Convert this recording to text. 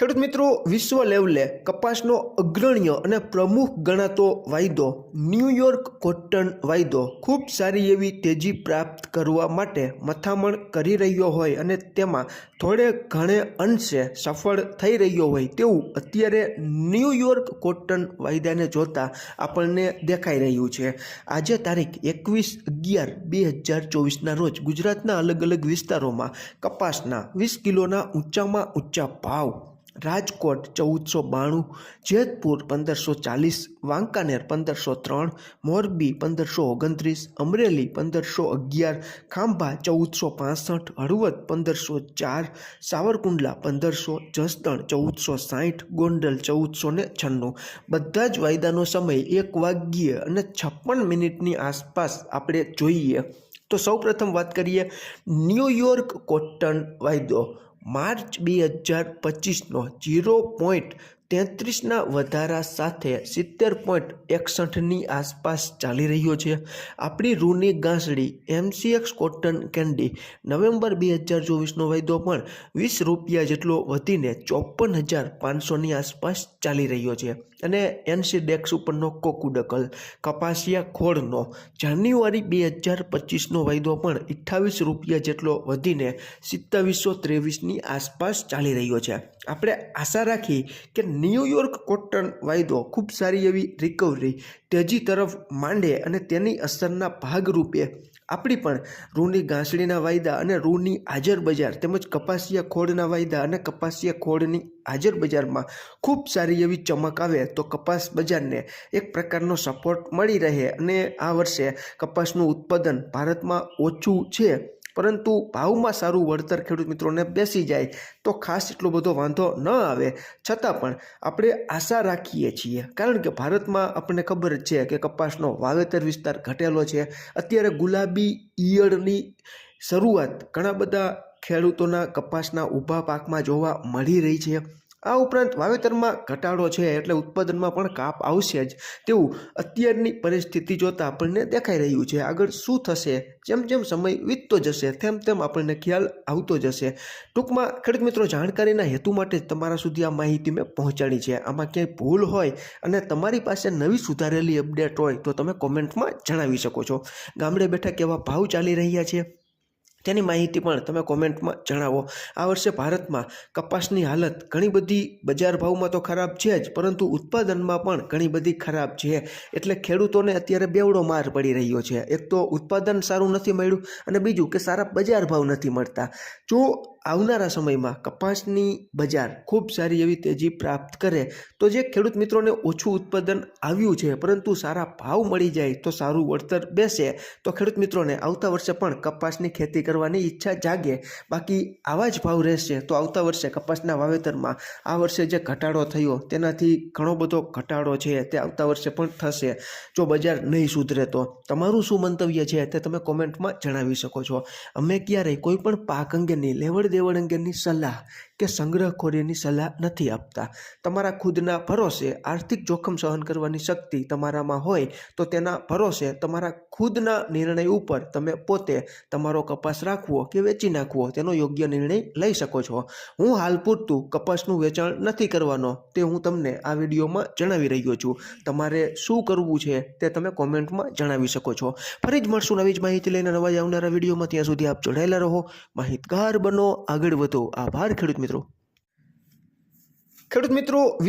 ખેડૂત મિત્રો, વિશ્વ લેવલે કપાસનો અગ્રણ્ય અને પ્રમુખ ગણાતો વાયદો ન્યૂયોર્ક કોટન વાયદો, ખૂબ સારી એવી તેજી પ્રાપ્ત કરવા માટે મથામણ કરી રહ્યો હોય અને તેમાં થોડે ઘણે અંશે સફળ થઈ રહ્યો હોય તેવું અત્યારે ન્યૂયોર્ક કોટન વાયદાને જોતા આપણને દેખાઈ રહ્યું છે. આજે તારીખ એકવીસ અગિયાર બે હજાર ચોવીસના રોજ ગુજરાતના અલગ અલગ વિસ્તારોમાં કપાસના વીસ કિલોના ઊંચામાં ઊંચા ભાવ રાજકોટ ચૌદસો બાણું, જેતપુર પંદરસો ચાલીસ, વાંકાનેર પંદરસો ત્રણ, મોરબી પંદરસો ઓગણત્રીસ, અમરેલી પંદરસો અગિયાર, ખાંભા ચૌદસો પાસઠ, હળવદ પંદરસો ચાર, સાવરકુંડલા પંદરસો, જસદણ ચૌદસો સાઠ, ગોંડલ ચૌદસો ને છન્નું. બધા જ વાયદાનો સમય એક વાગ્યે અને છપ્પન મિનિટની આસપાસ આપણે જોઈએ. તો સૌપ્રથમ વાત કરીએ ન્યૂયોર્ક કોટન વાયદો. માર્ચ બે હજાર પચીસનો જીરો પોઈન્ટ તેત્રીસના વધારા સાથે સિત્તેર પોઈન્ટ એકસઠની આસપાસ ચાલી રહ્યો છે. આપણી રૂની ગાંસડી એમસીએક્સ કોટન કેન્ડી નવેમ્બર બે હજાર ચોવીસનો વાયદો પણ વીસ રૂપિયા જેટલો વધીને ચોપન હજાર પાંચસોની આસપાસ ચાલી રહ્યો છે. અને એનસી ડેક્સ ઉપરનો કોકુડકલ કપાસિયા ખોળનો જાન્યુઆરી બે હજાર પચીસનો વાયદો પણ અઠ્ઠાવીસ રૂપિયા જેટલો વધીને સિત્તાવીસો ત્રેવીસની આસપાસ ચાલી રહ્યો છે. આપણે આશા રાખી કે ન્યૂયોર્ક કોટન વાયદો ખૂબ સારી એવી રિકવરી તેજી તરફ માંડે અને તેની અસરના ભાગરૂપે આપણી પણ રૂની ઘાસડીના વાયદા અને રૂની હાજર બજાર તેમજ કપાસિયા ખોળના વાયદા અને કપાસિયા ખોળની હાજર બજારમાં ખૂબ સારી એવી ચમક આવે તો કપાસ બજારને એક પ્રકારનો સપોર્ટ મળી રહે અને આ વર્ષે કપાસનું ઉત્પાદન ભારતમાં ઓછું છે. પરંતુ ભાવમાં સારું વળતર ખેડૂત મિત્રોને બેસી જાય તો ખાસ એટલો બધો વાંધો ન આવે. છતાં પણ આપણે આશા રાખીએ છીએ. કારણ કે ભારતમાં આપણને ખબર જ છે કે કપાસનો વાવેતર વિસ્તાર ઘટેલો છે. અત્યારે ગુલાબી ઈયળની શરૂઆત ઘણા બધા ખેડૂતોના કપાસના ઊભા પાકમાં જોવા મળી રહી છે. આ ઉપરાંત વાવેતરમાં ઘટાડો છે એટલે ઉત્પાદનમાં પણ કાપ આવશે જ. તેવું અત્યારની પરિસ્થિતિ જોતાં આપણને દેખાઈ રહ્યું છે. આગળ શું થશે? જેમ જેમ સમય વીતતો જશે, તેમ તેમ આપણને ખ્યાલ આવતો જશે. ટૂંકમાં, ખેડૂત મિત્રો, જાણકારીના હેતુ માટે તમારા સુધી આ માહિતી મેં પહોંચાડી છે. આમાં ક્યાંય ભૂલ હોય અને તમારી પાસે નવી સુધારેલી અપડેટ હોય તો તમે કોમેન્ટમાં જણાવી શકો છો. ગામડે બેઠા કેવા ભાવ ચાલી રહ્યા છે? તેની માહિતી પણ તમે કોમેન્ટમાં જણાવો. આ વર્ષે ભારતમાં કપાસની હાલત ઘણી બધી બજાર ભાવમાં તો ખરાબ છે જ, પરંતુ ઉત્પાદનમાં પણ ઘણી બધી ખરાબ છે. એટલે ખેડૂતોને અત્યારે બેવડો માર પડી રહ્યો છે. એક તો ઉત્પાદન સારું નથી મળ્યું અને બીજું કે સારા બજાર ભાવ નથી મળતા. જો આવનારા સમયમાં કપાસની બજાર ખૂબ સારી એવી તેજી પ્રાપ્ત કરે તો જે ખેડૂત મિત્રોને ઓછું ઉત્પાદન આવ્યું છે, પરંતુ સારા ભાવ મળી જાય તો સારું વળતર બેસે, તો ખેડૂત મિત્રોને આવતા વર્ષે પણ કપાસની ખેતી કરવાની ઈચ્છા જાગે. બાકી આવા જ ભાવ રહેશે તો આવતા વર્ષે કપાસના વાવેતરમાં આ વર્ષે જે ઘટાડો થયો તેનાથી ઘણો બધો ઘટાડો છે તે આવતા વર્ષે પણ થશે. જો બજાર નહીં સુધરે તો તમારું શું મંતવ્ય છે તે તમે કોમેન્ટમાં જણાવી શકો છો. અમે ક્યારેય કોઈ પણ પાક અંગેની લેવડ દેવડ અંગેની સલાહ કે સંગ્રહખોરીની સલાહ નથી આપતા. તમારા ખુદના ભરોસે આર્થિક જોખમ સહન કરવાની શક્તિ તમારામાં હોય તો તેના ભરોસે તમારા ખુદના નિર્ણય ઉપર તમે પોતે તમારો કપાસ રાખવો કે વેચી નાખવો તેનો યોગ્ય નિર્ણય લઈ શકો છો. હું હાલ પૂરતું કપાસનું વેચાણ નથી કરવાનો તે હું તમને આ વિડીયોમાં જણાવી રહ્યો છું. તમારે શું કરવું છે તે તમે કોમેન્ટમાં જણાવી શકો છો. ફરી જ મળશું નવી જ માહિતી લઈને નવા જ આવનારા વિડીયોમાં. ત્યાં સુધી આપ જોડાયેલા રહો. માહિતગાર બનો. આગળ વધો. આભાર, ખેડૂત મિત્રો. ખેડૂત મિત્રો